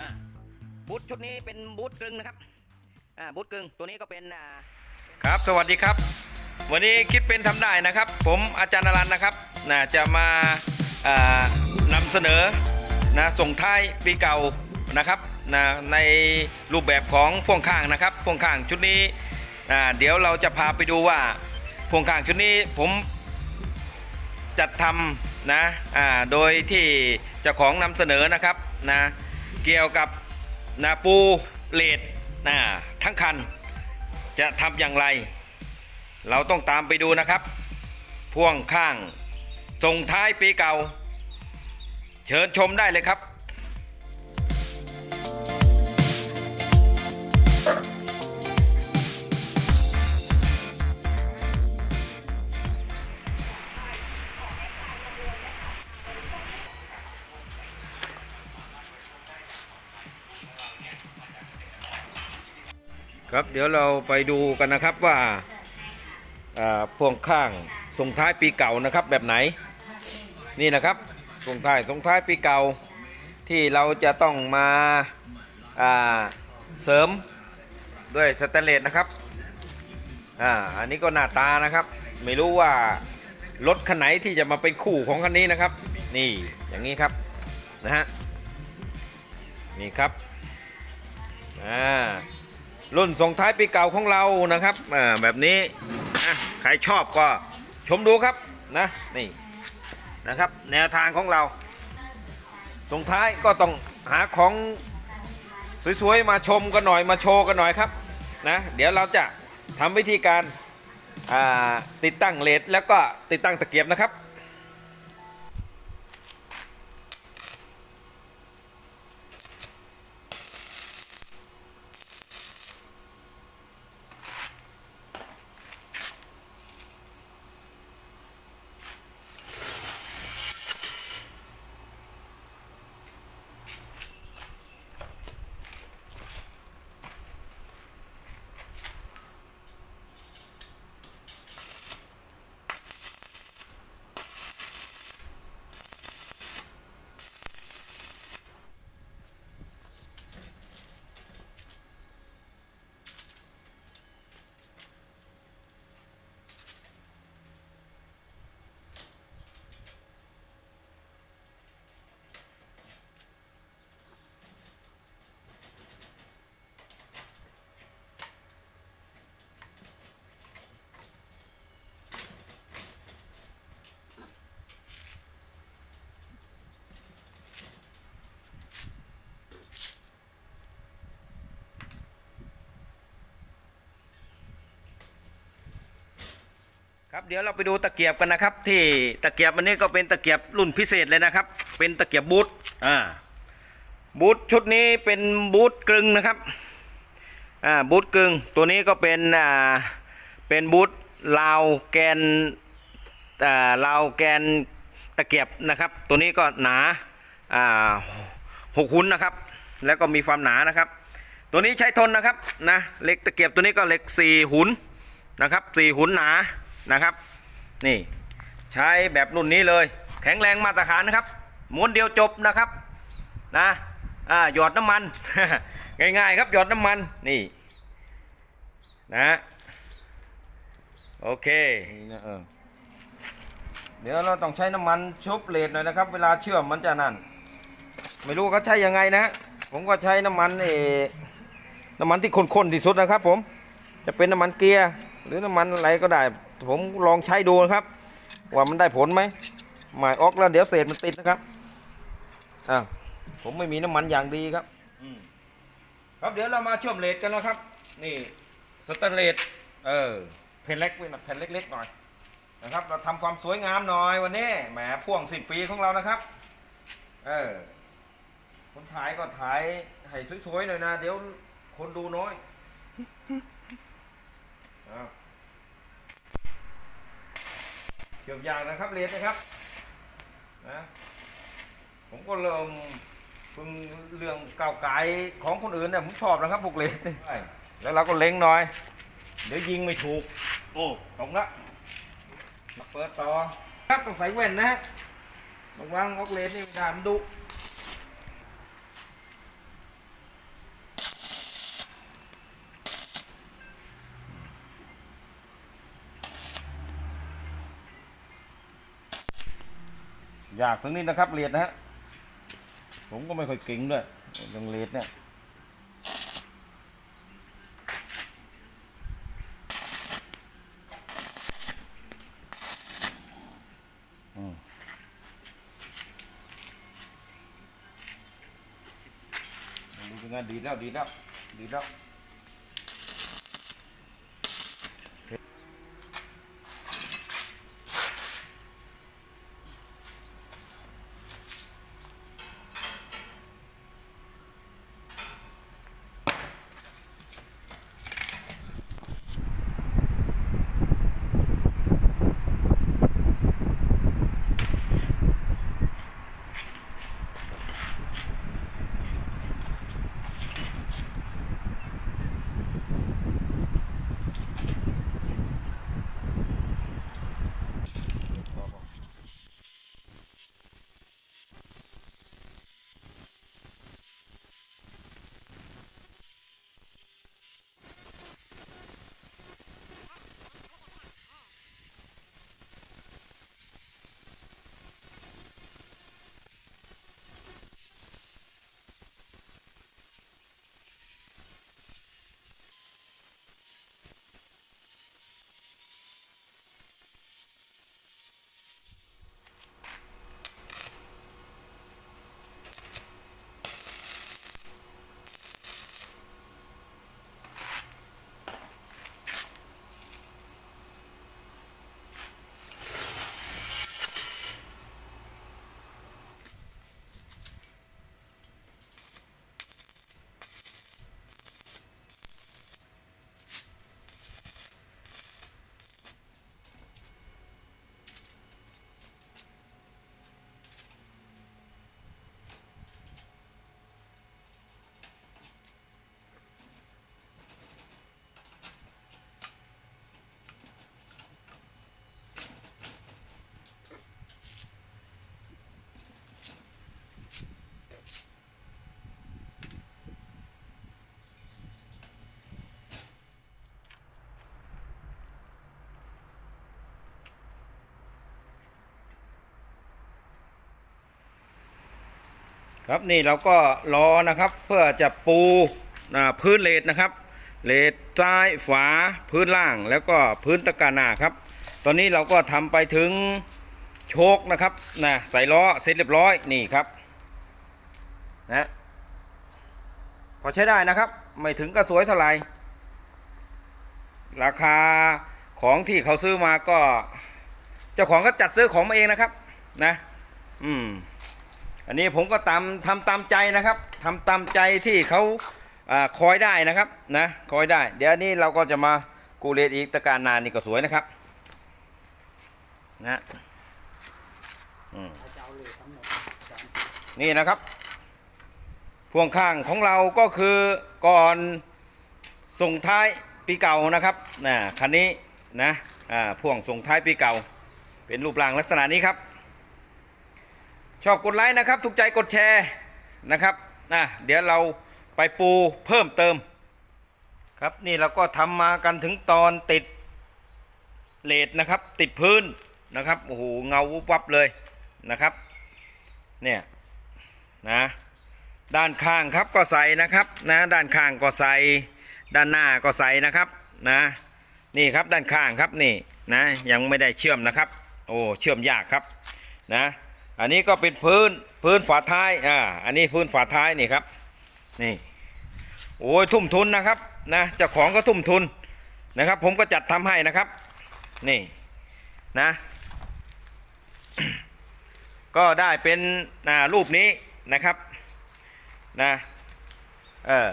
บูทอ่าบูทชุดนี้เป็นบูทกึ่งนะครับอ่าบูทกึ่งตัวนี้ก็เป็นอ่าครับสวัสดีครับ วันนี้คิดเป็นทำได้นะครับ ผมอาจารย์นรันนะครับนะจะมาอ่านำเสนอนะส่งท้ายปีเก่านะครับนะในรูปแบบของพ่วงข้างนะครับพ่วงข้างชุดนี้อ่าเดี๋ยวเราจะพาไปดูว่าพ่วงข้างชุดนี้ผมจัดทำนะอ่าโดยที่เจ้าของนำเสนอนะครับนะ เกี่ยวกับนะปูเลดนะทั้งคันจะทำอย่างไร เราต้องตามไปดูนะครับ พ่วงข้างส่งท้ายปีเก่า เชิญชมได้เลยครับ ครับเดี๋ยวเราไปดูกันนะครับว่าพ่วงข้างส่งท้ายปีเก่านะครับแบบไหนนี่นะครับส่งท้ายส่งท้ายปีเก่าที่เราจะต้องมาาเสริมด้วยสแตนเลสนะครับอ่าอันนี้ก็หน้าตานะครับ ไม่รู้ว่ารถคันไหนที่จะมาเป็นคู่ของคันนี้นะครับ นี่อย่างนี้ครับนะฮะนี่ครับอ่า รุ่นส่งท้ายปีเก่าของเรานะครับอ่าแบบนี้นะใครชอบก็ชมดูครับนะนี่นะครับแนวทางของเราส่งท้ายก็ต้องหาของสวยๆมาชมกันหน่อยมาโชว์กันหน่อยครับนะเดี๋ยวเราจะทำวิธีการาติดตั้งเลดแล้วก็ติดตั้งตะเกียบนะครับ ครับเดี๋ยวเราไปดูตะเกียบกันนะครับ ที่ตะเกียบอันนี้ก็เป็นตะเกียบรุ่นพิเศษเลยนะครับ เป็นตะเกียบบูทอ่าบูทชุดนี้เป็นบูทกลึงนะครับอ่าบูทกลึงตัวนี้ก็เป็นอ่าเป็นบูทลาวแกนอ่าลาวแกนตะเกียบนะครับ ตัวนี้ก็หนาอ่าหกหุ้นนะครับ แล้วก็มีความหนานะครับ ตัวนี้ใช้ทนนะครับนะเหล็กตะเกียบตัวนี้ก็เหล็กสี่หุนนะครับสี่หุนหนา นะครับ นี่ใช้แบบรุ่นนี้เลย แข็งแรงมาตรฐานนะครับม้วนเดียวจบนะครับนะอ่าหยอดน้ำมัน ง่ายๆครับหยอดน้ำมันนี่นะโอเคเดี๋ยวเราต้องใช้น้ำมันชุบเลดหน่อยนะครับ เวลาเชื่อมมันจะนั่นไม่รู้เขาใช้ยังไงนะ ผมก็ใช้น้ำมันเออน้ำมันที่ข้นๆที่สุดนะครับผม จะเป็นน้ำมันเกียร์ หรือน้ำมันอะไรก็ได้ ผมลองใช้ดูนะครับ ว่ามันได้ผลไหมหมายออกแล้วเดี๋ยวเศษมันติดนะครับอ่าผมไม่มีน้ำมันอย่างดีครับครับเดี๋ยวเรามาเชื่อมเลดกันแล้วครับ นี่สแตนเลสเออแผ่นเล็กไว้หน่อยแผ่นเล็กๆหน่อยนะครับ เราทำความสวยงามหน่อยวันนี้แหมพ่วงสิบปีของเรานะครับ เออคนถ่ายก็ถ่ายให้สวยๆหน่อยนะ เดี๋ยวคนดูน้อย เชื่อมยางนะครับเรียนนะครับนะผมก็เริ่มพึ่งเรื่องเก่าวไก่ของคนอื่นเนี่ยผมชอบนะครับพวกเลนนี่แล้วเราก็เล็งหน่อย เดี๋ยวยิงไม่ถูก โอ้ตรงละมาเปิดต่อ ครับต้องใส่แว่นนะฮะระวังออกเลนนี่ไม่ได้มันดุ อยากสักนิดนะครับเลดนะฮะผมก็ไม่ค่อยเก่งด้วยเรื่องเลดเนี่ยอืมดูเป็นไงดีแล้วดีแล้วดีแล้ว ครับนี่เราก็รอนะครับเพื่อจะปูนะพื้นเลดนะครับเลดซ้ายฝาพื้นล่างแล้วก็พื้นตะกานาครับ ตอนนี้เราก็ทำไปถึงโชคนะครับนะใส่ล้อเสร็จเรียบร้อยนี่ครับนะพอใช้ได้นะครับ ไม่ถึงก็สวยเท่าไหร่ราคาของที่เขาซื้อมาก็ เจ้าของก็จัดซื้อของมาเองนะครับ นะ อืม อันนี้ผมก็ตามทำตามใจนะครับทำตามใจที่เขาอคอยได้นะครับนะคอยได้ เดี๋ยวนี้เราก็จะมากูเลตอีกตะการนานนี่ก็สวยนะครับนะนี่นะครับ พ่วงข้างของเราก็คือก่อนส่งท้ายปีเก่านะครับนะคันนี้นะอ่าพ่วงส่งท้ายปีเก่า เป็นรูปร่างลักษณะนี้ครับ ชอบกดไลค์นะครับ ถูกใจกดแชร์นะครับนะเดี๋ยวเราไปปูเพิ่มเติม ครับนี่เราก็ทำมากันถึงตอนติดเลดนะครับ ติดพื้นนะครับโอ้โหเงาวุบวับเลยนะครับเนี่ยนะด้านข้างครับก็ใส่นะครับนะด้านข้างก็ใส่ด้านหน้าก็ใส่นะครับนะนี่ครับด้านข้างครับนี่นะยังไม่ได้เชื่อมนะครับ โอ้เชื่อมยากครับนะ อันนี้ก็เป็นพื้นพื้นฝาท้ายอ่าอันนี้พื้นฝาท้ายนี่ครับนี่โอ้ยทุ่มทุนนะครับนะเจ้าของก็ทุ่มทุนนะครับ ผมก็จัดทำให้นะครับนี่นะก็ได้เป็นอ่ารูปนี้นะครับนะเออ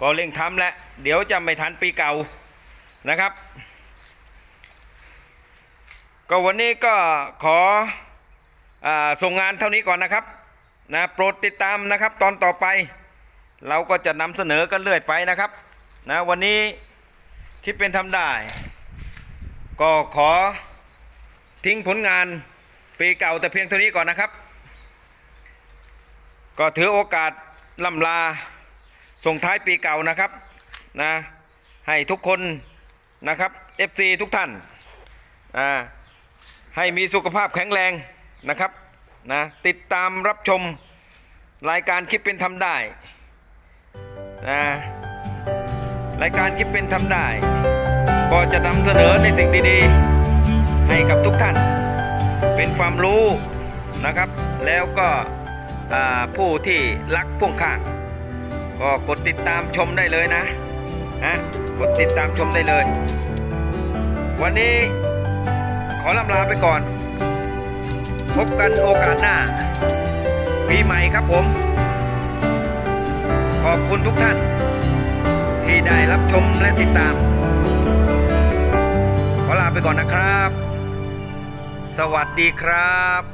ก็เร่งทำแหละเดี๋ยวจะไม่ทันปีเก่านะครับ ก็วันนี้ก็ขอ ส่งงานเท่านี้ก่อนนะครับนะโปรดติดตามนะครับตอนต่อไป เราก็จะนำเสนอกันเรื่อยไปนะครับนะวันนี้คิดเป็นทำได้ ก็ขอทิ้งผลงานปีเก่าแต่เพียงเท่านี้ก่อนนะครับ ก็ถือโอกาสล่ำลาส่งท้ายปีเก่านะครับนะให้ทุกคนนะครับ FC ทุกท่านอ่าให้มีสุขภาพแข็งแรง นะครับนะติดตามรับชมรายการคิดเป็นทำได้นะรายการคิดเป็นทำได้ ก็จะนำเสนอในสิ่งดีๆให้กับทุกท่าน เป็นความรู้นะครับ แล้วก็ผู้ที่รักพ่วงข้าง ก็กดติดตามชมได้เลยนะฮะกดติดตามชมได้เลย วันนี้ขอลำลาไปก่อน พบกันโอกาสหน้า ปีใหม่ครับผม ขอบคุณทุกท่าน ที่ได้รับชมและติดตาม ขอลาไปก่อนนะครับ สวัสดีครับ